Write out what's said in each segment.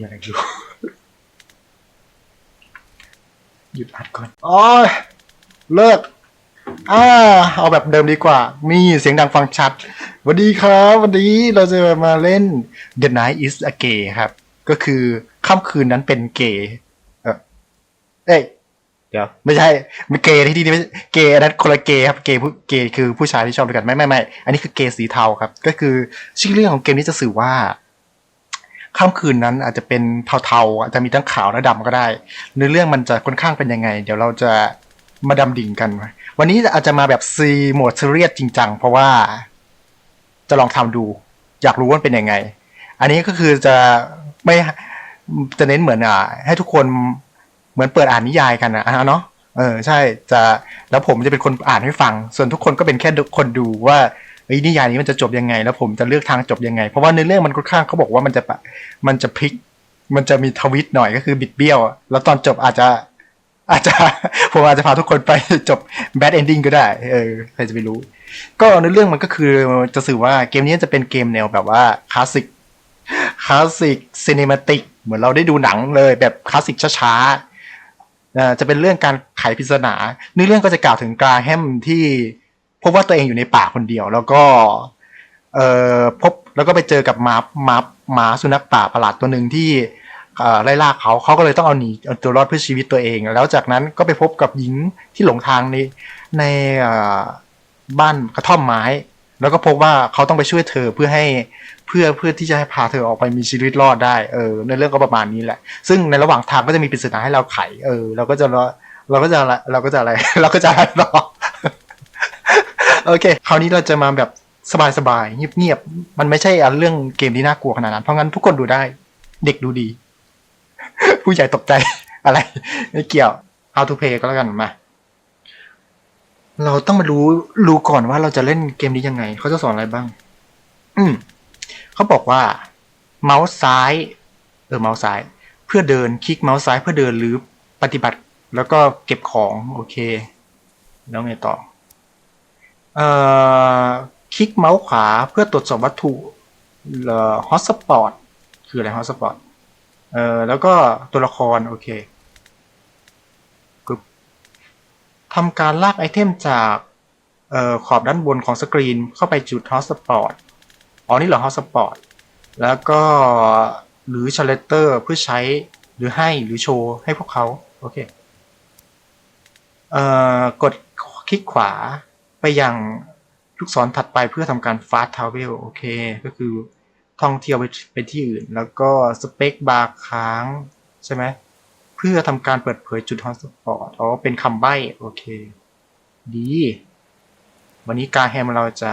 มีอะไรอยู่ หยุดอัดก่อนอ๋อเลิกอ่าเอาแบบเดิมดีกว่า มีเสียงดังฟังชัดสวัสดีครับ วันนี้เราจะมาเล่น The Night is a Gay ครับ ก็คือค่ำคืนนั้นเป็นเกย์เออเอ้ยเดี๋ยวไม่ใช่ไม่เกย์ที่ที่ไม่เกย์อันนั้นคนละเกย์ครับเกย์ผู้เกย์คือผู้ชายที่ชอบด้วยกันไม่ไม่ไม่อันนี้คือเกย์สีเทาครับ ก็คือชื่อเรื่องของเกมนี้จะสื่อว่า ค่ำคืนนั้นอาจจะเป็นเทาๆอาจจะมีทั้งขาวและดำก็ได้เนื้อเรื่องมันจะค่อนข้างเป็นยังไง เดี๋ยวเราจะมาดำดิ่งกัน วันนี้อาจจะมาแบบซีโหมดซีเรียสจริงจังเพราะว่าจะลองทำดู อยากรู้ว่าเป็นยังไง อันนี้ก็คือจะไม่จะเน้นเหมือนอะให้ทุกคนเหมือนเปิดอ่านนิยายกันนะอะเนาะเออใช่จะแล้วผมจะเป็นคนอ่านให้ฟัง ส่วนทุกคนก็เป็นแค่คนดูว่า เอ้ยนิยายนี้มันจะจบยังไง แล้วผมจะเลือกทางจบยังไง เพราะว่าในเรื่องมันค่อนข้างเขาบอกว่ามันจะปะมันจะพลิก มันจะมีทวิตหน่อยก็คือบิดเบี้ยว แล้วตอนจบอาจจะ อาจจะผมอาจจะพาทุกคนไปจบแบดเอนดิ้งก็ได้ เออใครจะไปรู้ ก็ในเรื่องมันก็คือจะสื่อว่าเกมนี้จะเป็นเกมแนวแบบว่าคลาสสิกคลาสสิกซีนิมาติกเหมือนเราได้ดูหนังเลยแบบคลาสสิกช้าๆจะเป็นเรื่องการไขปริศนาเนื้อเรื่องก็จะกล่าวถึงกราแฮมที่ พบว่าตัวเองอยู่ในป่าคนเดียว แล้วก็ เอ่อพบแล้วก็ไปเจอกับหมาหมาหมาสุนัขป่าประหลาดตัวหนึ่งที่ไล่ล่าเขาเขาก็เลยต้องเอาหนีเอาตัวรอดเพื่อชีวิตตัวเอง แล้วจากนั้นก็ไปพบกับหญิงที่หลงทางในในบ้านกระท่อมไม้ แล้วก็พบว่าเขาต้องไปช่วยเธอเพื่อให้เพื่อเพื่อที่จะให้พาเธอออกไปมีชีวิตรอดได้เออในเรื่องก็ประมาณนี้แหละ ซึ่งในระหว่างทางก็จะมีปริศนาให้เราไข เออ เราก็จะเราก็จะเราก็จะอะไรเราก็จะอะไรรอ โอเค คราวนี้เราจะมาแบบสบายๆเงียบๆมันไม่ใช่อันเรื่องเกมที่น่ากลัวขนาดนั้น เพราะงั้นทุกคนดูได้ เด็กดูดี ผู้ใหญ่ตกใจอะไร ไม่เกี่ยว how to play ก็แล้วกันมา เราต้องมารู้รู้ก่อนว่าเราจะเล่นเกมนี้ยังไง เขาจะสอนอะไรบ้าง อืมเขาบอกว่า เมาส์ซ้าย เออเมาส์ซ้าย เพื่อเดินคลิกเมาส์ซ้ายเพื่อเดินหรือปฏิบัติ แล้วก็เก็บของ โอเค แล้วไงต่อเอ่อ คลิกเมาส์ขวาเพื่อตรวจสอบวัตถุฮอตสปอตคืออะไรฮอตสปอตเอ่อแล้วก็ตัวละคร โอเคทำการลากไอเทมจากออขอบด้านบนของสกรีนเข้าไปจุดฮอตสปอตอ๋อนี่เหรอฮอตสปอตแล้วก็หรือชาเลเตอร์เพื่อใช้หรือให้หรือโชว์ให้พวกเขา โอเคเอ่อกดคลิกขวา ไปยังลูกศรถัดไปเพื่อทำการ fast travel โอเค ก็คือท่องเที่ยวไปไปที่อื่น แล้วก็สเปคบาร์ค้าง ใช่ไหมเพื่อทำการเปิดเผยจุดฮอตสปอตอ๋อเป็นคำใบ้ โอเค ดี วันนี้การแฮมเราจะ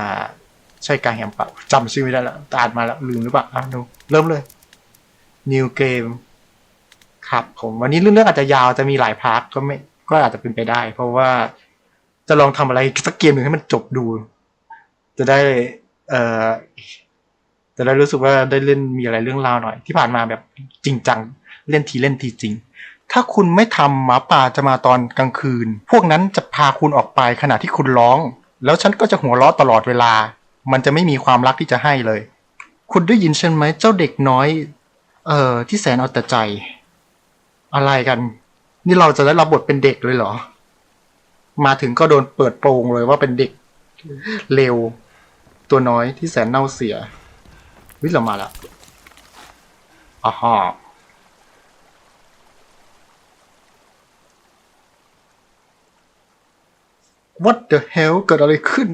ใช่การแฮมปล่าจำชื่อไม่ได้แล้วอ่านมาแล้ว ลืมหรือเปล่าอะดูเริ่มเลย New Game ครับผมวันนี้เรื่องอาจจะยาวจะมีหลายพาร์ทก็ไม่ก็อาจจะเป็นไปได้ เพราะว่า จะลองทำอะไรสักเกมหนึ่งให้มันจบดู จะได้ เอ่อจะได้รู้สึกว่าได้เล่นมีอะไรเรื่องราวหน่อย ที่ผ่านมาแบบจริงจัง เล่นทีเล่นทีจริง ถ้าคุณไม่ทำหมาป่าจะมาตอนกลางคืน พวกนั้นจะพาคุณออกไปขณะที่คุณร้อง แล้วฉันก็จะหัวเราะตลอดเวลา มันจะไม่มีความรักที่จะให้เลย คุณได้ยินฉันไหมเจ้าเด็กน้อย เอ่อที่แสนเอาแต่ใจ อะไรกัน นี่เราจะได้รับบทเป็นเด็กเลยเหรอ มาถึงก็โดนเปิดโปงเลยว่าเป็นเด็กเลวตัวน้อยที่แสนเน่าเสีย วิเรามาแล้วอ่าฮะ What the hell เกิดอะไรขึ้น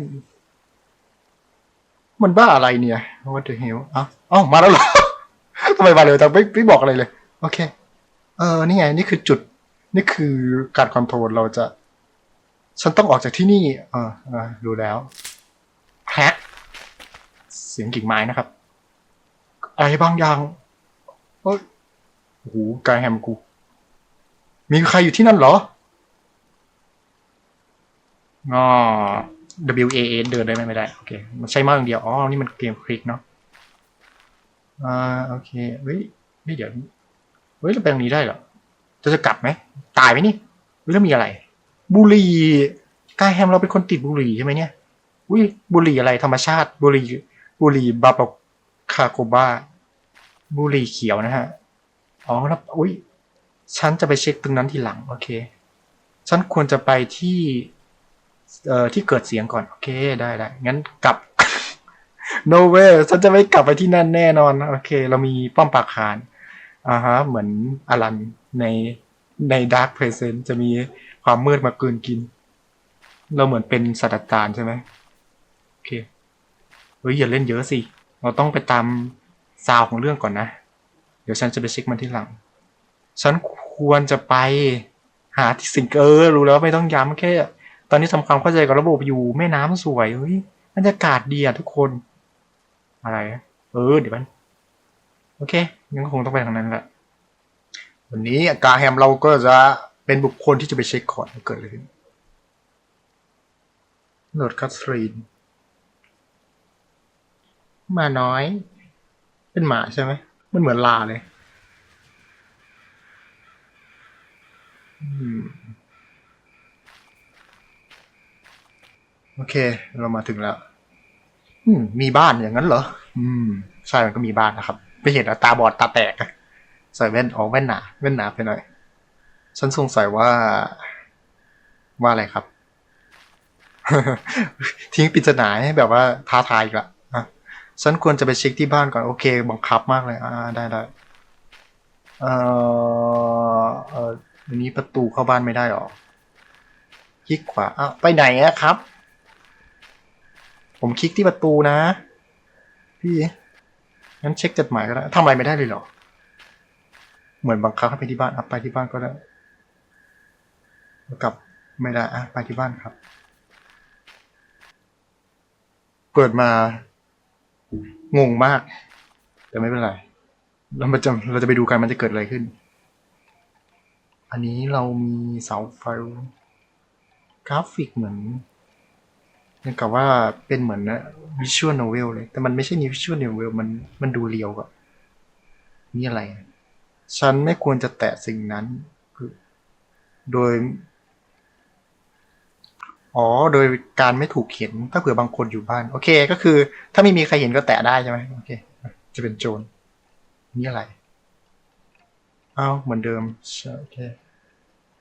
มันบ้าอะไรเนี่ย What the hell อ้าวอ้าวมาแล้วเหรอทำไมมาเร็วจังไม่ไม่บอกอะไรเลย โอเค เออ นี่ไง นี่คือจุด นี่คือการคอนโทรลเราจะ ฉันต้องออกจากที่นี่ออเออดูแล้วแฮกเสียงกิ่งไม้นะครับ อะไรบางอย่างเฮ้ยโอ้โหกายแฮมกู มีใครอยู่ที่นั่นเหรออ๋อ W A A เดินได้ไหมไม่ได้ โอเค มันใช้มากอย่างเดียว อ๋อ นี่มันเกมคลิกเนาะ อ่า โอเค เฮ้ยเฮ้ยเดี๋ยว เฮ้ย เราไปตรงนี้ได้เหรอ จะจะกลับไหม ตายไหมนี่หรือมีอะไร บุหรี่กายแฮมเราเป็นคนติดบุหรี่ใช่ไหมเนี่ยอุ้ยบุหรี่อะไรธรรมชาติ บุหรี่บุหรี่บาบคาโคบ้าบุหรี่เขียวนะฮะอ๋อแล้วอุ้ยฉันจะไปเช็คตรงนั้นทีหลัง โอเค ฉันควรจะไปที่ เอ่อที่เกิดเสียงก่อน โอเคได้ได้งั้นกลับ no way ฉันจะไม่กลับไปที่นั่นแน่นอน โอเค เรามีป้อมปราคารอ่าฮะ เหมือนอลันในใน Dark Present จะมี ความมืดมากลืนกิน เราเหมือนเป็นศาสตราจารย์ใช่ไหมโอเคเฮ้ยอย่าเล่นเยอะสิ เราต้องไปตามซาวของเรื่องก่อนนะ เดี๋ยวฉันจะไปเช็คมันที่หลัง ฉันควรจะไปหาที่สิงเกอร์รู้แล้วไม่ต้องย้ำแค่ ตอนนี้ทำความเข้าใจกับระบบอยู่แม่น้ำสวยเฮ้ยบรรยากาศดีอะทุกคน อะไร เออเดี๋ยวมันโอเคงั้นก็คงต้องไปทางนั้นแหละวันนี้กาแฮมเราก็จะ เป็นบุคคลที่จะไปเช็คก่อนว่าเกิดอะไรขึ้นโหลดคัสรีนมาน้อย เป็นหมาใช่ไหมมันเหมือนลาเลยอโอเค เรามาถึงแล้วอืมมีบ้านอย่างนั้นเหรอ อืมใช่มันก็มีบ้านนะครับ ไม่เห็นตาบอดตาแตกอะใส่แว่นอ๋อแว่นหนาแว่นหนาไปหน่อย ฉันสงสัยว่า ว่าอะไรครับ ทิ้งปริศนาให้แบบว่าท้าทายอีกละฉันควรจะไปเช็คที่บ้านก่อน โอเค บังคับมากเลย อ่า ได้ได้เอ่อเอ่ออันนี้ประตูเข้าบ้านไม่ได้หรอคลิกขวาอ้าวไปไหนอะครับ ผมคลิกที่ประตูนะ พี่งั้นเช็คจดหมายก็ได้ทำอะไรไม่ได้เลยหรอ เหมือนบังคับให้ไปที่บ้านอะไปที่บ้านก็ได้แล้ว กลับไม่ได้อะไปที่บ้านครับ เปิดมางงมาก แต่ไม่เป็นไร เราจะเราจะไปดูกันมันจะเกิดอะไรขึ้น อันนี้เรามีเสาไฟกราฟิกเหมือนเหมือนกับว่าเป็นเหมือนวิชวลโนเวลเลย แต่มันไม่ใช่วิชวลโนเวลมันมันดูเรียวกับนี่อะไร ฉันไม่ควรจะแตะสิ่งนั้นคือโดย อ๋อ โดยการไม่ถูกเขียนถ้าเผื่อบางคนอยู่บ้าน โอเค ก็คือ ถ้าไม่มีใครเห็นก็แตะได้ใช่ไหมโอเค จะเป็นโจรนี่อะไรอ้าวเหมือนเดิมโอเค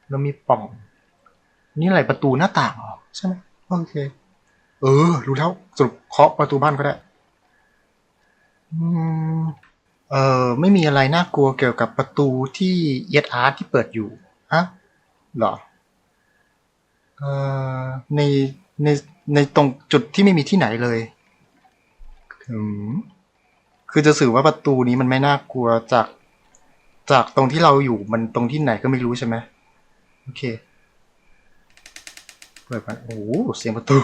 แล้วมีป่อง นี่อะไรประตูหน้าต่างเหรอใช่ไหมโอเค เออ รู้แล้วสรุปเคาะประตูบ้านก็ได้ อืมเออไม่มีอะไรน่ากลัวเกี่ยวกับประตูที่เอสอาร์ที่เปิดอยู่ฮะหรอ ในในในตรงจุดที่ไม่มีที่ไหนเลยอืมคือจะสื่อว่าประตูนี้มันไม่น่ากลัวจาก จากตรงที่เราอยู่มันตรงที่ไหนก็ไม่รู้ใช่ไหมโอเคเปิดมันโอ้โหเสียงประตู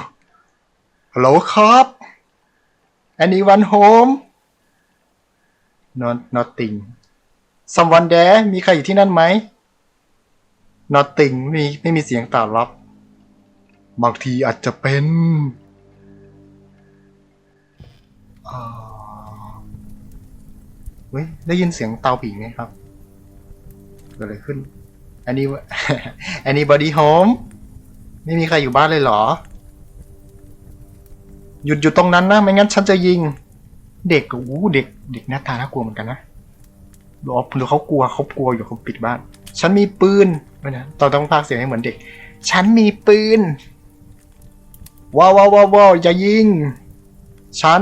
ฮัลโหลครับ anyone home not nothing someone there มีใครอยู่ที่นั่นไหม nothing ไม่มีไม่มีเสียงตอบรับ บางทีอาจจะเป็นเว้ย ได้ยินเสียงเตาผีไหมครับเกิดอะไรขึ้น any anybody home ไม่มีใครอยู่บ้านเลยเหรอ หยุดอยู่ตรงนั้นนะ ไม่งั้นฉันจะยิง เด็กอู้เด็ก เด็กหน้าตาน่ากลัวเหมือนกันนะหรือหรือเขากลัวเขากลัวอยู่เขาปิดบ้าน ฉันมีปืนไม่นะตอนต้องพากเสียงให้เหมือนเด็ก ฉันมีปืน ว้าวว้าวว้าวอย่ายิง ฉัน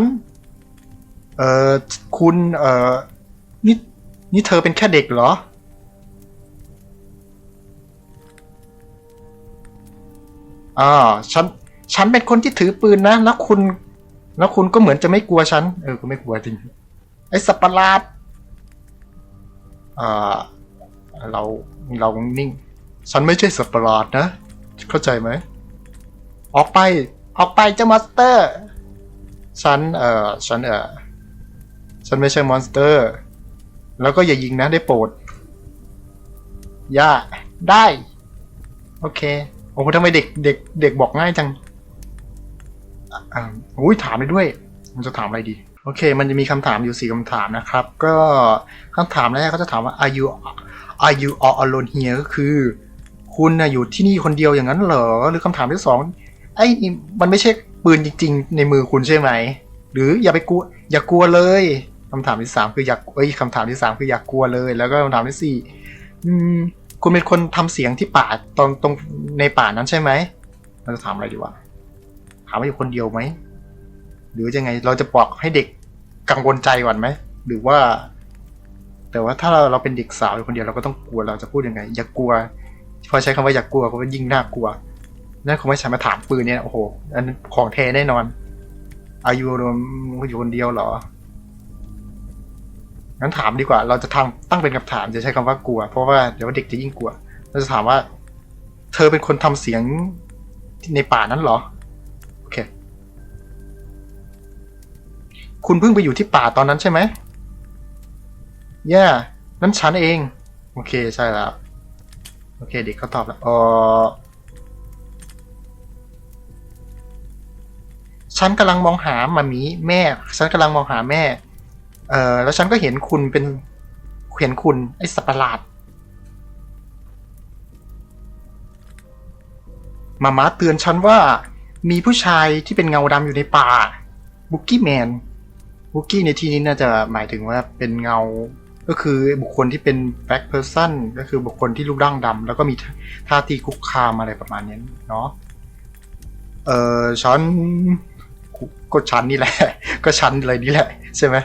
เอ่อ คุณ เอ่อ นี่ นี่เธอเป็นแค่เด็กเหรอ อ่า ฉัน ฉันเป็นคนที่ถือปืนนะ แล้วคุณ แล้วคุณก็เหมือนจะไม่กลัวฉัน เออ ก็ไม่กลัวจริง ไอ้สัตว์ปะหลาดอ่า เรา เรานิ่ง ฉันไม่ใช่สัตว์ปะหลาดนะ เข้าใจไหมออกไป ออกไปเจ้ามอนสเตอร์ ฉัน เอ่อ ฉัน เอ่อ ฉันไม่ใช่มอนสเตอร์ แล้วก็อย่ายิงนะได้โปรดอย่า ได้ โอเค โอ้โหทำไมเด็ก เด็ก เด็กบอกง่ายจังอ่าอุ้ยถามได้ด้วย มันจะถามอะไรดี โอเค มันจะมีคำถามอยู่สี่คำถามนะครับ ก็คำถามแรกเขาจะถามว่า are you are you all alone here ก็คือ คุณนะอยู่ที่นี่คนเดียวอย่างนั้นเหรอ หรือคำถามที่สอง ไอ้นี่มันไม่ใช่ปืนจริง ๆ ในมือคุณใช่ไหม หรืออย่าไปกลัว อย่ากลัวเลยคำถามที่สามคืออยากเอ้ยคำถามที่สามคืออยากกลัวเลย แล้วก็คำถามที่สี่อืมคุณเป็นคนทำเสียงที่ป่าตรงตรงในป่านั้นใช่ไหมเราจะถามอะไรดีวะถามว่าอยู่คนเดียวไหมหรือยังไงเราจะบอกให้เด็กกังวลใจก่อนไหมหรือว่า แต่ว่าถ้าเราเราเป็นเด็กสาวอยู่คนเดียวเราก็ต้องกลัวเราจะพูดยังไง อย่ากลัวพอใช้คำว่าอย่ากลัวก็ยิ่งน่ากลัว นั่นคงไม่ใช่มาถามปืนเนี่ยโอ้โหอันนั้ของแท้แน่นอน อายุรวมอยู่คนเดียวเหรองั้นถามดีกว่า เราจะทำตั้งเป็นคำถามจะใช้คำว่ากลัว เพราะว่าเดี๋ยวเด็กจะยิ่งกลัว เราจะถามว่า เธอเป็นคนทำเสียงในป่านั้นเหรอ โอเค คุณเพิ่งไปอยู่ที่ป่าตอนนั้นใช่ไหมแย่นั่นฉันเอง โอเคใช่แล้ว โอเคเด็กเขาตอบแล้วเออ ฉันกำลังมองหามามีแม่ ฉันกำลังมองหาแม่ เออแล้วฉันก็เห็นคุณเป็นเห็นคุณไอ้สัตว์ประหลาดมาม่าเตือนฉันว่ามีผู้ชายที่เป็นเงาดำอยู่ในป่าบุกกี้แมนบุกกี้ในที่นี้น่าจะหมายถึงว่าเป็นเงา ก็คือบุคคลที่เป็น black person ก็คือบุคคลที่รูปร่างดำแล้วก็มีท่าทีคุกคามอะไรประมาณนี้เนาะเออฉัน ก็ฉันนี่แหละ ก็ฉันเลยนี่แหละใช่ไหม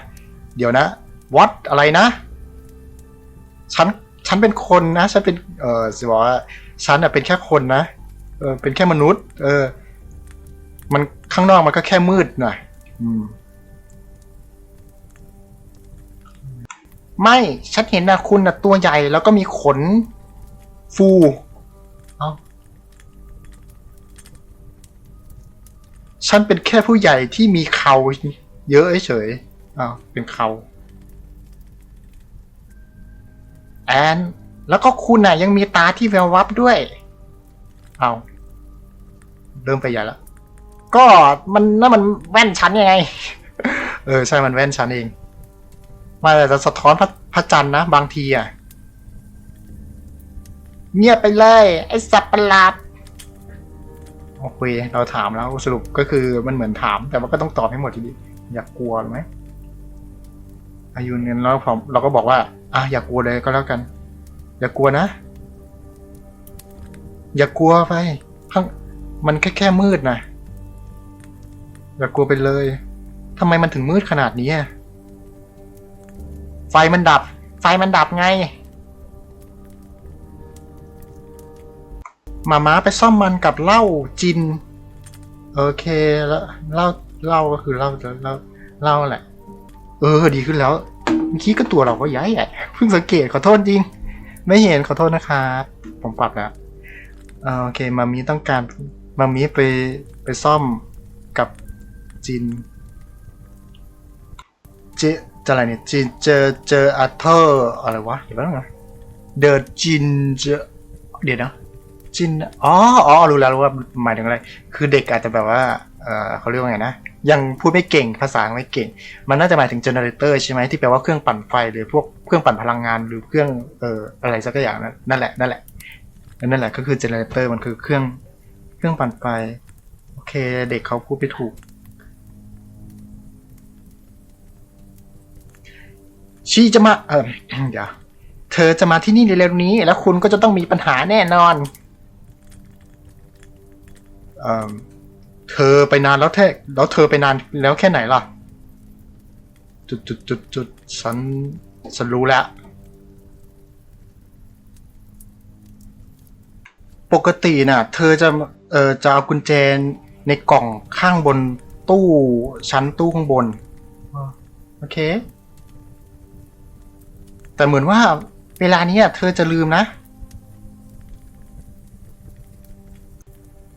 เดี๋ยวนะวัดอะไรนะฉันฉันเป็นคนนะฉันเป็นเออสิบอกว่าฉันอะเป็นแค่คนนะเออเป็นแค่มนุษย์ เออ มันข้างนอกมันก็แค่มืดหน่อยอืม ไม่ฉันเห็นนะคุณนะตัวใหญ่แล้วก็มีขนฟู ฉันเป็นแค่ผู้ใหญ่ที่มีเขาเยอะเฉยอ้าวเป็นเขาแอนแล้วก็คุณน่ะยังมีตาที่แวววับด้วย เอาเริ่มไปใหญ่แล้ว ก็มันนั่นมันแว่นฉันยังไง เออใช่มันแว่นฉันเองมาแต่จะสะท้อนพระพระจันทร์นะบางทีอะ เงียบไปเลย ไอ้สัตว์ประหลาด โอเคเราถามแล้วสรุปก็คือมันเหมือนถาม แต่ว่าก็ต้องตอบให้หมดทีเดียวอยากกลัวไหมอายุเงินแล้วผมเราก็บอกว่าอะอย่ากลัวเลยก็แล้วกัน อย่ากลัวนะ อย่ากลัวไปข้างมันแค่แค่มืดนะอย่ากลัวไปเลยทำไมมันถึงมืดขนาดนี้ไฟมันดับ ไฟมันดับไง มาม้าไปซ่อมมันกับเหล้าจิน โอเคแล้วเหล้าเหล้าก็คือเหล้าเหล้าเหล้าแหละ เออ ดีขึ้นแล้วเมื่อกี้ก็ตัวเราก็ย้ายใหญ่เพิ่งสังเกตขอโทษจริง ไม่เห็นขอโทษนะครับผมปรับแล้วออโอเคมามีต้องการมามีไปไปซ่อมกับจินเจจะอะไรเนี่ยจินเจอเจออัเธอร์อะไรวะเดี๋ยวแป๊บนึงนะเดอะจินเจอเดี๋ยวนะ จินอ๋ออ๋อรู้แล้วรู้ว่าหมายถึงอะไร คือเด็กอาจจะแบบว่าเออเขาเรียกว่าไงนะ ยังพูดไม่เก่งภาษาไม่เก่ง มันน่าจะหมายถึงเจเนเรเตอร์ใช่ไหมที่แปลว่าเครื่องปั่นไฟหรือพวกเครื่องปั่นพลังงานหรือเครื่องเอ่ออะไรสักอย่างนั้นนั่นแหละนั่นแหละนั่นแหละก็คือเจเนเรเตอร์มันคือเครื่องเครื่องปั่นไฟโอเค เด็กเขาพูดไปถูกชีจะมาเออเดี๋ยวเธอจะมาที่นี่เร็วๆนี้ แล้วคุณก็จะต้องมีปัญหาแน่นอน เอ่อเธอไปนานแล้วแท้แล้วเธอไปนานแล้วแค่ไหนล่ะ จุดจุดจุดจุดฉันฉันรู้แล้ว ปกติน่ะ เธอจะเอ่อจะเอากุญแจในกล่องข้างบนตู้ชั้นตู้ข้างบนอ่าโอเค แต่เหมือนว่าเวลานี้เธอจะลืมนะ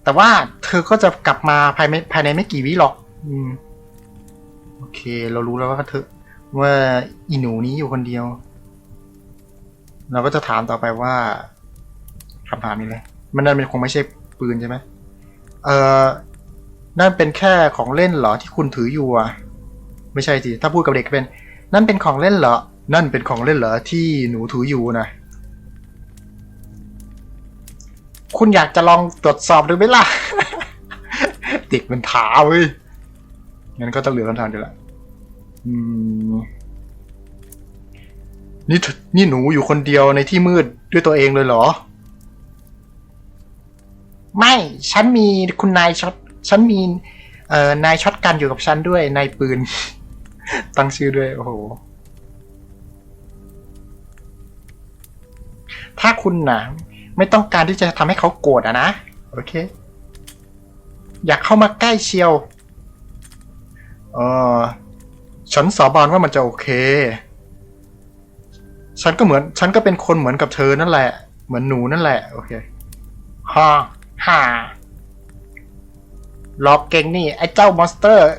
แต่ว่าเธอก็จะกลับมาภายในภายในไม่กี่วิหรอก อืม โอเค เรารู้แล้วว่าเธอ ว่าอีหนูนี้อยู่คนเดียว เราก็จะถามต่อไปว่าคำถามนี้เลย มันนั่นเป็นคงไม่ใช่ปืนใช่ไหมเอ่อ นั่นเป็นแค่ของเล่นเหรอที่คุณถืออยู่อะ ไม่ใช่สิ ถ้าพูดกับเด็กเป็น นั่นเป็นของเล่นเหรอ นั่นเป็นของเล่นเหรอที่หนูถืออยู่นะ คุณอยากจะลองตรวจสอบดูไหมล่ะ เด็กมันถาเว้ยงั้นก็ต้องเหลือคำถามเดียวละนี่นี่หนูอยู่คนเดียวในที่มืดด้วยตัวเองเลยเหรอ ไม่ ฉันมีคุณนายช็อตฉันมีเอ่อนายช็อตกันอยู่กับฉันด้วยนายปืน ตั้งชื่อด้วย โอ้โห ถ้าคุณนะ ไม่ต้องการที่จะทำให้เขาโกรธอะนะ โอเค อยากเข้ามาใกล้เชียว เออฉันสาบานว่ามันจะโอเค ฉันก็เหมือน ฉันก็เป็นคนเหมือนกับเธอนั่นแหละ เหมือนหนูนั่นแหละ โอเคฮ่าฮ่าหลอกเก่งนี่ ไอ้เจ้ามอนสเตอร์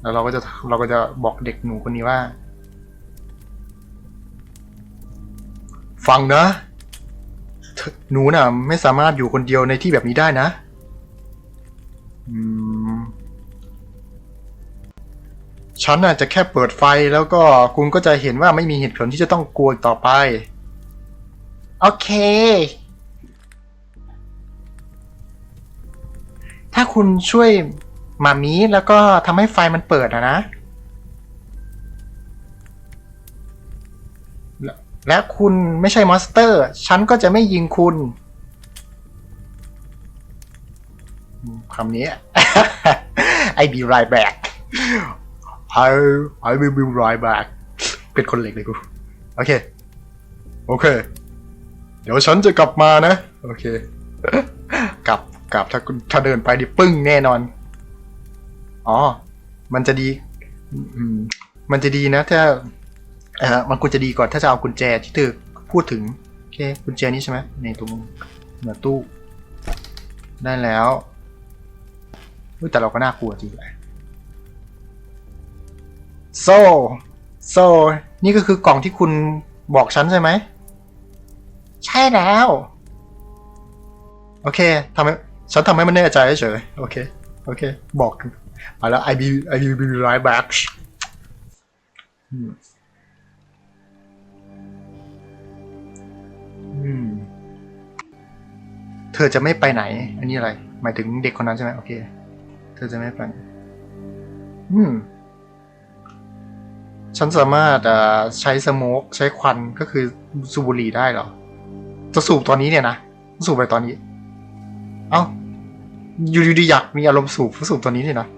แล้วเราก็จะเราก็จะบอกเด็กหนูคนนี้ว่า ฟังนะหนูน่ะ ไม่สามารถอยู่คนเดียวในที่แบบนี้ได้นะฉันน่ะจะแค่เปิดไฟแล้วก็คุณก็จะเห็นว่าไม่มีเหตุผลที่จะต้องกลัวอีกต่อไป โอเค ถ้าคุณช่วยมามีแล้วก็ทำให้ไฟมันเปิดอะนะ และคุณไม่ใช่มอนสเตอร์ ฉันก็จะไม่ยิงคุณคำนี้ I be right back I I will be right back เป็นคนเหล็กเลยกู โอเค โอเค เดี๋ยวฉันจะกลับมานะ โอเค กลับกลับถ้าคุณถ้าเดินไปดิปึ้งแน่นอน อ๋อ มันจะดี มันจะดีนะถ้า ออมันควรจะดีก่อนถ้าจะเอากุญแจที่เธอพูดถึงโอเคกุญแจนี้ใช่ไหมในตรงเหนือตู้ ได้แล้วแต่เราก็น่ากลัวจริงเลยโซโซนี่ก็คือกล่องที่คุณบอกฉันใช่ไหม ใช่แล้ว โอเคทำให้ฉันทำให้มันแน่ใจเฉยโอเค โอเค บอกมาแล้ว I be I will be right back อืม เธอจะไม่ไปไหน อันนี้อะไร หมายถึงเด็กคนนั้นใช่ไหมโอเค เธอจะไม่ไปอืม ฉันสามารถอ่าใช้สโมกใช้ควันก็คือสูบบุหรี่ได้เหรอ จะสูบตอนนี้เนี่ยนะ สูบไปตอนนี้ เอ้า อยู่ดีๆอยากมีอารมณ์สูบก็สูบตอนนี้นี่นะ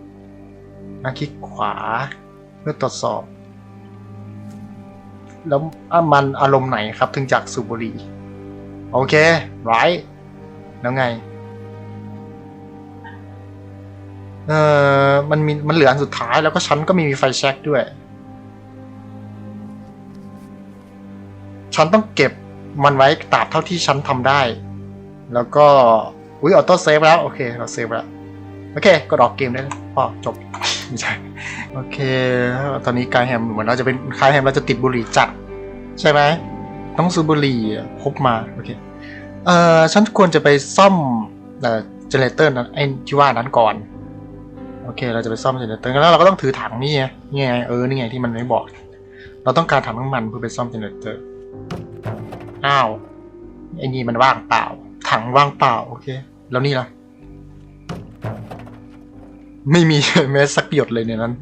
นะคลิกขวา เพื่อตรวจสอบ แล้วมันอารมณ์ไหนครับ ถึงจากสูบบุหรี่ โอเคไรแล้วไง เออมันมีมันเหลืออันสุดท้ายแล้วก็ฉันก็ม่มีไฟแช็กด้วยฉันต้องเก็บมันไว้ตราบเท่าที่ฉันทำได้ แล้วก็ อุ้ยออโต้เซฟแล้ว โอเค เราเซฟแล้ว โอเค ก็ดอกเกมได้พอจบ ไม่ใช่ โอเค ตอนนี้กายแฮมเหมือนเราจะเป็นกายแฮมเราจะติดบุหรี่จัด ใช่ไหม ต้องซื้อบุหรี่พกมาโอเคเอ่อฉันควรจะไปซ่อมเอ่อเจเนเตอร์นั้นไอ้ที่ว่านั้นก่อน โอเค เราจะไปซ่อมเจเนเตอร์แล้วเราก็ต้องถือถังนี่ไงนี่ไงเออนี่ไงที่มันไม่บอก เราต้องการถังน้ำมันเพื่อไปซ่อมเจเนเรเตอร์อ้าวไอ้นี่มันว่างเปล่า ถังว่างเปล่าโอเค แล้วนี่ล่ะไม่มีแม้สักหยดเลยในนั้น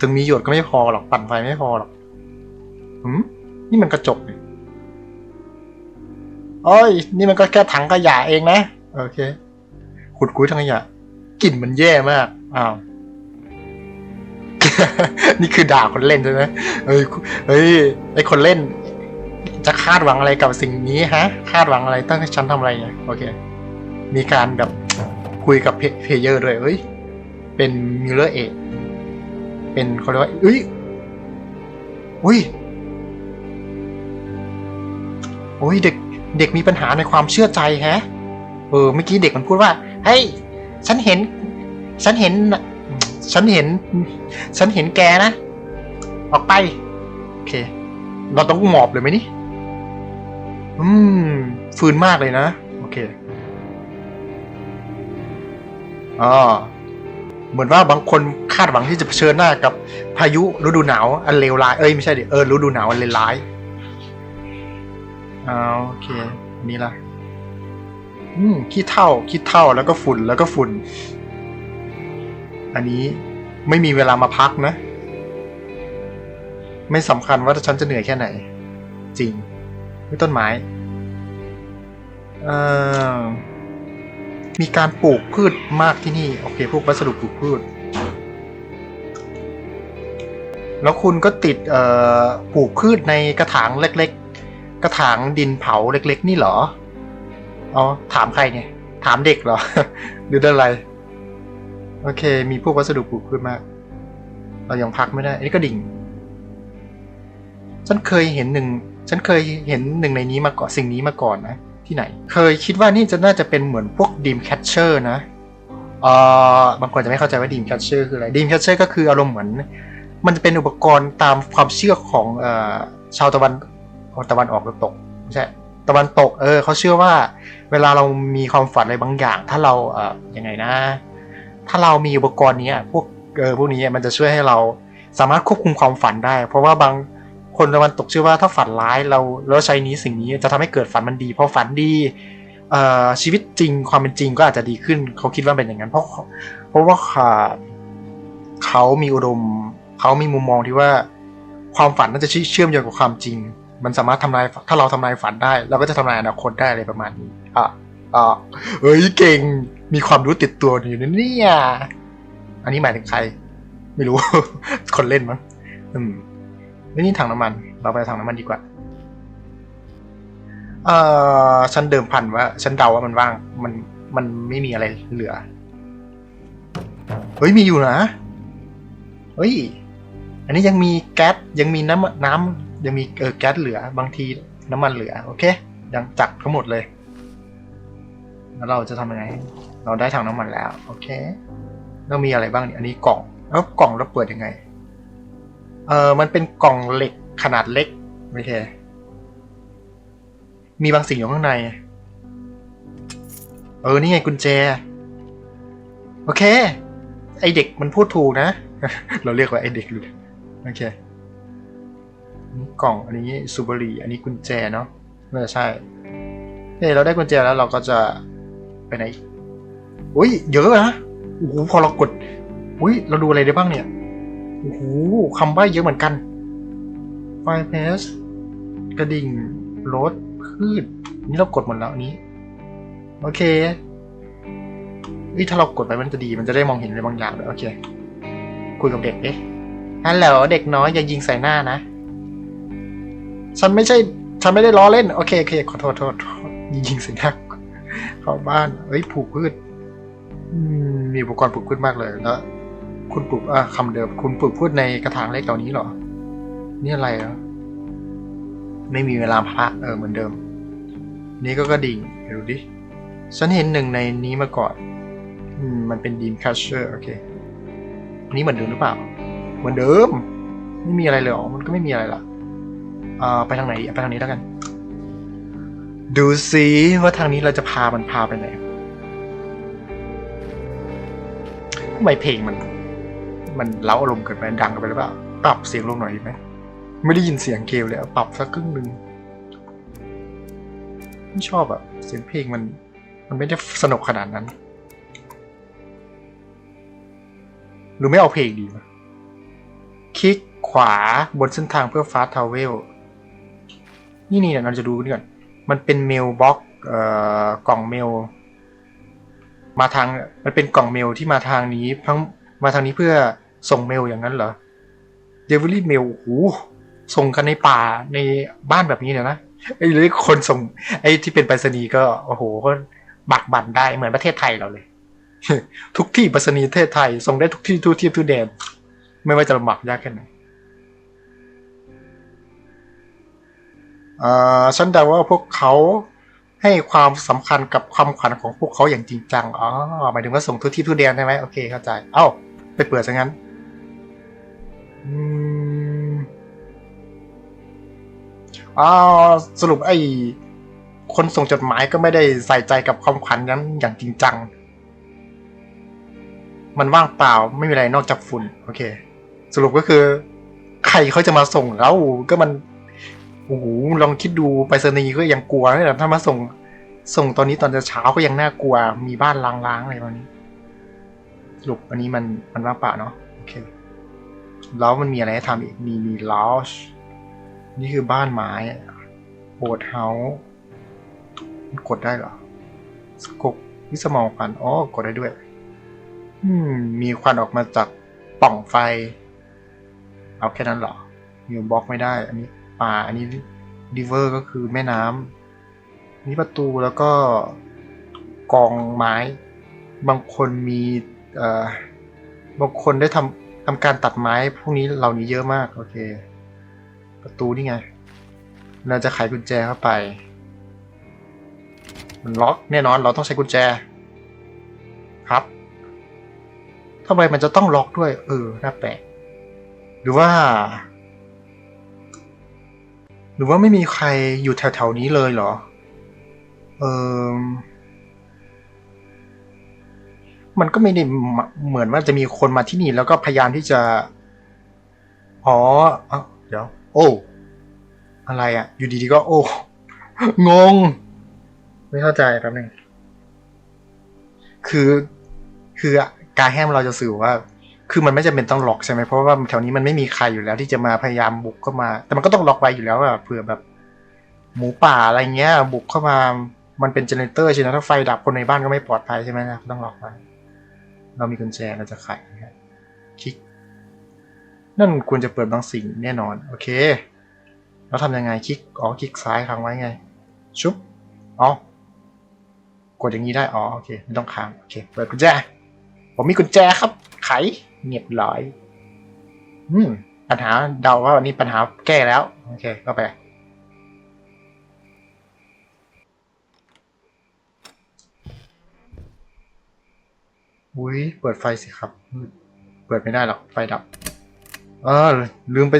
ถึงมีหยดก็ไม่พอหรอกปั่นไฟไม่พอหรอกหืม นี่มันกระจกนี่โอ้ย นี่มันก็แค่ถังขยะเองนะ โอเค ขุดกุ้ยถังขยะ กลิ่นมันแย่มาก อ้าว นี่คือด่าคนเล่นใช่ไหมเฮ้ย เฮ้ย ไอคนเล่น จะคาดหวังอะไรกับสิ่งนี้ฮะ คาดหวังอะไรตั้งแต่ฉันทำอะไรเนี่ย โอเค มีการแบบคุยกับเพเยอร์ด้วยเอ้ย เป็นมิลเลอร์เอเป็นเขาเรียกว่าอุ้ย อุ้ย โอ้ยเด็กเด็กมีปัญหาในความเชื่อใจแฮะ เออเมื่อกี้เด็กมันพูดว่าเฮ้ยฉันเห็น ฉันเห็น ฉันเห็น ฉันเห็นแกนะ ออกไป โอเค เราต้องหมอบเลยไหมนี่ อืม ฟืนมากเลยนะ โอเคอ๋อเหมือนว่าบางคนคาดหวังที่จะเผชิญหน้ากับพายุฤดูหนาวอันเลวร้าย เอ้ยไม่ใช่ดิ เออฤดูหนาวอันเลวร้าย เอาโอเคอันนี้ละอืมขี้เท่าขี้เท่าแล้วก็ฝุ่นแล้วก็ฝุ่น อันนี้ไม่มีเวลามาพักนะ ไม่สำคัญว่าฉันจะเหนื่อยแค่ไหน จริงนี่ต้นไม้เอ่อมีการปลูกพืชมากที่นี่ โอเค พวกวัสดุปลูกพืช แล้วคุณก็ติดเอ่อปลูกพืชในกระถางเล็ก กระถางดินเผาเล็กๆ นี่เหรอ อ๋อ ถามใครเนี่ย ถามเด็กเหรอ หรืออะไร โอเค มีพวกวัสดุปลูกพืชมาก เรายังพักไม่ได้ อันนี้ก็ดิ่ง ฉันเคยเห็นหนึ่ง ฉันเคยเห็นหนึ่งในนี้มาก่อน สิ่งนี้มาก่อนนะ ที่ไหน เคยคิดว่านี่จะน่าจะเป็นเหมือนพวกดีมแคชเชอร์นะเออบางคนจะไม่เข้าใจว่าดีมแคชเชอร์คืออะไรดีมแคชเชอร์ก็คืออารมณ์เหมือน มันจะเป็นอุปกรณ์ตามความเชื่อของอชาวตะวัน ตะวันออกตกไม่ใช่ตะวันตกเออเขาเชื่อว่า เวลาเรามีความฝันอะไรบางอย่าง ถ้าเราเออยังไงนะ ถ้าเรามีอุปกรณ์นี้พวกเออพวกนี้มันจะช่วยให้เราสามารถควบคุมความฝันได้ เพราะว่าบางคนตะวันตกเชื่อว่าถ้าฝันร้ายเราแล้วใช้นี้สิ่งนี้จะทำให้เกิดฝันมันดีพอฝันดีเอ่อชีวิตจริงความเป็นจริงก็อาจจะดีขึ้น เขาคิดว่าเป็นอย่างนั้น เพราะเพราะว่าเขาเขามีอุดม เขามีมุมมองที่ว่า ความฝันน่าจะเชื่อมโยงกับความจริง มันสามารถทำลายถ้าเราทำลายฝันได้ เราก็จะทำลายอนาคตได้อะไรประมาณนี้อะอะเฮ้ยเก่งมีความรู้ติดตัวอยู่นะเนี่ยอันนี้หมายถึงใคร ไม่รู้ คนเล่นมั้งอืมนี่นี่ถังน้ำมัน เราไปถังน้ำมันดีกว่าเอ่อฉันเดิมพันว่าฉันเดาว่ามันว่าง มันมันไม่มีอะไรเหลือเฮ้ยมีอยู่นะเฮ้ยอันนี้ยังมีแก๊สยังมีน้ำน้ำ ยังมีเออแก๊สเหลือบางทีน้ำมันเหลือ โอเค ยังจักทั้งหมดเลย แล้วเราจะทำยังไง เราได้ถังน้ำมันแล้ว โอเค แล้วมีอะไรบ้างเนี่ยอันนี้กล่องแล้วกล่องเราเปิดยังไง เออมันเป็นกล่องเหล็กขนาดเล็กโอเค มีบางสิ่งอยู่ข้างใน เออ นี่ไงกุญแจ โอเค ไอเด็กมันพูดถูกนะ เราเรียกว่าไอเด็กเลยโอเค นี่กล่องอันนี้ซูบรีอันนี้กุญแจเนาะน่ใช่เฮ้ยเราได้กุญแจแล้วเราก็จะไปไหนอุ้ยเยอะนะโอ้โหพอเรากดอุ้ยเราดูอะไรได้บ้างเนี่ยโอ้โหคำใบ้เยอะเหมือนกันไฟเพสกระดิ่งรถพืชนี่เรากดหมดแล้วนี้ โอเคเฮ้ถ้าเรากดไปมันจะดี มันจะได้มองเห็นอะไรบางอย่างด้วยโอเค คุยกับเด็กเอ๊ะฮัลโหลเด็กน้อยอย่ายิงใส่หน้านะ ฉันไม่ใช่ ฉันไม่ได้ล้อเล่น โอเคโอเคขอโทษโทษโทษยิงส่หน้าเข้าบ้านเฮ้ยปลูกพืชมีอุปกรณ์ปลูกพืชมากเลยแล้วคุณปลูกอะคำเดิม คุณปลูกพืชในกระถางเล็กเหล่านี้เหรอ นี่อะไรอะไม่มีเวลาพักเออเหมือนเดิม นี่ก็กระดิ่งเดี๋ยวดูดิ ฉันเห็นหนึ่งในนี้มาก่อน อืม มันเป็นดีมคัชเชอร์โอเค นี้เหมือนเดิมหรือเปล่า เหมือนเดิม ไม่มีอะไรเลยอ๋อมันก็ไม่มีอะไรละ เอ่าไปทางไหนไปทางนี้แล้วกัน ดูสิว่าทางนี้เราจะพามันพาไปไหนทำไมเพลงมัน มันเล้าอารมณ์เกินไปดังกินไปหรือเปล่าปรับเสียงลงหน่อยดีไหมไม่ได้ยินเสียงเกลเลยปรับสักครึ่งหนึ่งไม่ชอบอะเสียงเพลงมัน มันไม่ได้สนุกขนาดนั้นหรือไม่เอาเพลงดีวะคลิกขวาบนเส้นทางเพื่อฟาสทาวเวล นี่นี่เดี๋ยวเราจะดูนี่ก่อน มันเป็นเมลบ็อกเอ่อกล่องเมล มาทาง มันเป็นกล่องเมลที่มาทางนี้ทั้งมาทางนี้เพื่อส่งเมลอย่างนั้นเหรอเดลิเวอรี่เมลโอ้โหส่งกันในป่าในบ้านแบบนี้เนี่ยนะไอ้หรือคนส่ง ไอ้ที่เป็นไปรษณีย์ก็โอ้โหก็บักบั่นได้เหมือนประเทศไทยเราเลย ทุกที่ไปรษณีย์ประเทศไทย ส่งได้ทุกที่ทุกที่ทุกแดนไม่ว่าจะลำบากยากแค่ไหน ฉันเดาว่าพวกเขาให้ความสำคัญกับความขวัญของพวกเขาอย่างจริงจัง อ๋อ หมายถึงว่าส่งทุกที่ทุกแดนใช่ไหมโอเคเข้าใจ เอ้า ไปเปิดซะงั้นอืมอ้าวสรุปไอ้ คนส่งจดหมายก็ไม่ได้ใส่ใจกับความขวัญนั้นอย่างจริงจัง มันว่างเปล่าไม่มีอะไรนอกจากฝุ่น โอเค สรุปก็คือ ใครเขาจะมาส่งเราก็มัน โอ้โหลองคิดดูไปรษณีย์ก็ยังกลัวเลยถ้ามาส่งส่งตอนนี้ตอนเช้าก็ยังน่ากลัว มีบ้านล้างๆอะไรตอนนี้สรุปอันนี้มันมันว่างเปล่าเนาะโอเคแล้วมันมีอะไรให้ทำอีกมีมีลอชนี่คือบ้านไม้โบสเฮาส์กดได้เหรอสกกวิสมองควันอ๋อกดได้ด้วย อืม มีควันออกมาจากป่องไฟ เอาแค่นั้นเหรอมีบล็อกไม่ได้ อันนี้ ป่า อันนี้ริเวอร์ก็คือแม่น้ำนี่ประตูแล้วก็กองไม้ บางคนมีเอ่อบางคนได้ทำทำการตัดไม้พวกนี้เหล่านี้เยอะมาก โอเค ประตูนี่ไง เราจะไขกุญแจเข้าไป มันล็อกแน่นอนเราต้องใช้กุญแจ ครับทำไมมันจะต้องล็อกด้วย เออน่าแปลกหรือว่า หรือว่าไม่มีใครอยู่แถวๆนี้เลยเหรอ เออมันก็ไม่ได้เหมือนว่าจะมีคนมาที่นี่ แล้วก็พยายามที่จะอ๋อเอ้าเดี๋ยว โอ้ อะไรอะ่ะ อยู่ดีๆก็ โอ้ งง ไม่เข้าใจแป๊บนึงคือ คือการแฮมเราจะสื่อว่า คือมันไม่จำเป็นต้องล็อกใช่ไหมเพราะว่าแถวนี้มันไม่มีใครอยู่แล้ว ที่จะมาพยายามบุกเข้ามา แต่มันก็ต้องล็อกไว้อยู่แล้วอะเผื่อแบบ หมูป่าอะไรเงี้ย บุกเข้ามา มันเป็นเจเนเตอร์ใช่ไหมถ้าไฟดับคนในบ้านก็ไม่ปลอดภัยใช่ไหมนะต้องล็อกไว้เรามีกุญแจเราจะไขนะครับคลิก นั่นควรจะเปิดบางสิ่งแน่นอน โอเคแล้วทำยังไงคลิกอ๋อคลิกซ้ายค้างไว้ไง ชุบอ๋อกดอย่างนี้ได้อ๋อโอเคไม่ต้องค้างโอเคเปิดกุญแจ ผมมีกุญแจครับ ไข เงียบร้อย อืม ปัญหาเดาว่าวันนี้ปัญหาแก้แล้ว โอเค ก็ไป อุ้ย เปิดไฟสิครับ เปิดไม่ได้หรอก ไฟดับ เออ ลืมไป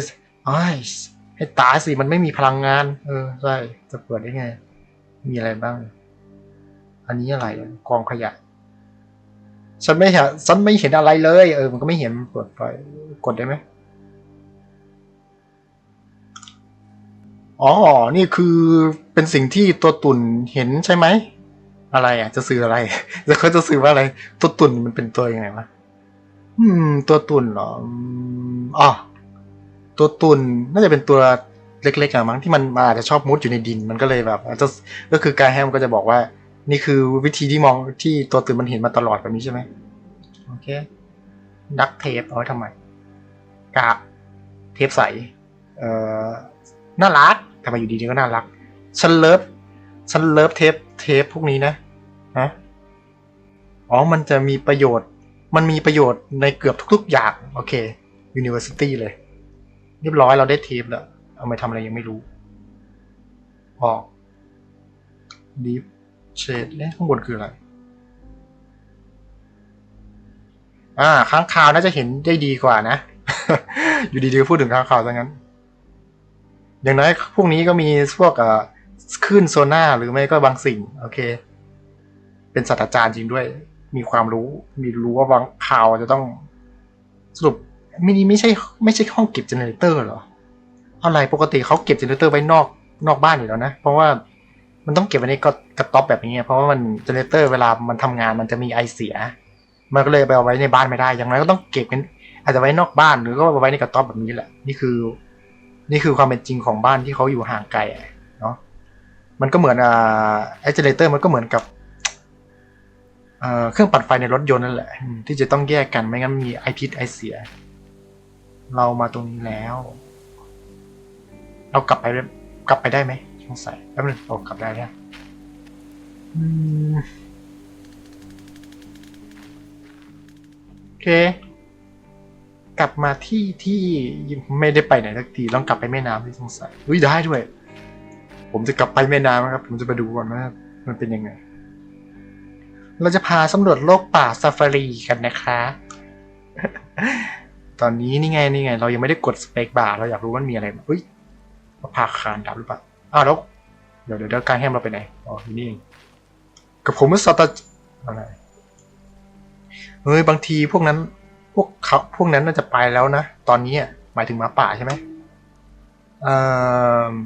ไอ้ให้ตายสิ มันไม่มีพลังงาน เออ ใช่ จะเปิดได้ไง มีอะไรบ้าง อันนี้อะไร กองขยะ ฉันไม่เห็นฉันไม่เห็นอะไรเลย เออ มันก็ไม่เห็นมันเปิดไฟกดได้ไหมอ๋อ นี่คือเป็นสิ่งที่ตัวตุ่นเห็นใช่ไหม อะไรอะ จะสื่ออะไรจะเขาจะสื่อว่าอะไร ตัวตุ่นมันเป็นตัวยังไงวะ อืม ตัวตุ่นเหรออ๋อตัวตุ่นน่าจะเป็นตัวเล็กๆอะมั้งที่มันมาอาจจะชอบมุดอยู่ในดิน มันก็เลยแบบอาจจะก็คือกายแฮมก็จะบอกว่า นี่คือวิธีที่มองที่ตัวตุ่นมันเห็นมาตลอดแบบนี้ใช่ไหมโอเคดักเทปเอาไว้ทำไมกาบเทปใสเอ่อน่ารักทำไมอยู่ดีๆก็น่ารัก ฉันเลิฟฉันเลิฟเทปเทปพวกนี้นะฮะอ๋อมันจะมีประโยชน์ มันมีประโยชน์ในเกือบทุก ๆ อย่าง โอเค University เลย เรียบร้อยเราได้เทปแล้ว เอาไปทำอะไรยังไม่รู้ ออก Deep เอ๊ะข้างบนคืออะไร อ่าค้างคาวน่าจะเห็นได้ดีกว่านะ อยู่ดีๆพูดถึงค้างคาวซะงั้น อย่างน้อยพวกนี้ก็มีพวกเอ่อคลื่นโซน่าหรือไม่ก็บางสิ่ง โอเค เป็นศาสตราจารย์จริงด้วย มีความรู้ มีรู้ว่าบางข่าวจะต้องสรุปมินิไม่ใช่ ไม่ใช่ห้องเก็บเจเนเรเตอร์หรอ อะไรปกติเขาเก็บเจเนเรเตอร์ไว้นอกนอกบ้านอยู่แล้วนะ เพราะว่า มันต้องเก็บไว้ในกระกระต๊อบแบบนี้ไงเพราะว่ามันเจเนเรเตอร์เวลามันทำงานมันจะมีไอเสีย มันก็เลยไปเอาไว้ในบ้านไม่ได้ อย่างไรก็ต้องเก็บกันอาจจะไว้นอกบ้านหรือก็เอาไว้ในกระต๊อบแบบนี้แหละ นี่คือ นี่คือความเป็นจริงของบ้านที่เขาอยู่ห่างไกลเนาะ มันก็เหมือนอ่าไอเจเนเรเตอร์มันก็เหมือนกับเครื่องปั่นไฟในรถยนต์นั่นแหละที่จะต้องแยกกันไม่งั้นมีไอพิษไอเสีย เรามาตรงนี้แล้ว เรากลับไปกลับไปได้ไหม สงสัยแป๊บนึงโอ้กลับได้แล้วอืมโอเค กลับมาที่ที่ไม่ได้ไปไหนสักทีลองกลับไปแม่น้ำที่สงสัยอุ้ยได้ด้วย ผมจะกลับไปแม่น้ำนะครับ ผมจะไปดูก่อนว่ามันเป็นยังไง เราจะพาสำรวจโลกป่าซาฟารีกันนะคะตอนนี้นี่ไงนี่ไง เรายังไม่ได้กดสเปคบาร์เราอยากรู้ว่ามันมีอะไรบ้างอุ้ยมาพาคานดับหรือเปล่า อ้าวแล้วเดี๋ยวเดี๋ยวเดี๋ยวการแฮมเราไปไหนอ๋ออยู่นี่เองกับผมมันสตาร์อะไรเฮ้ยบางทีพวกนั้นพวกเขาพวกนั้นน่าจะไปแล้วนะ ตอนนี้อะหมายถึงหมาป่าใช่ไหมเอ่อ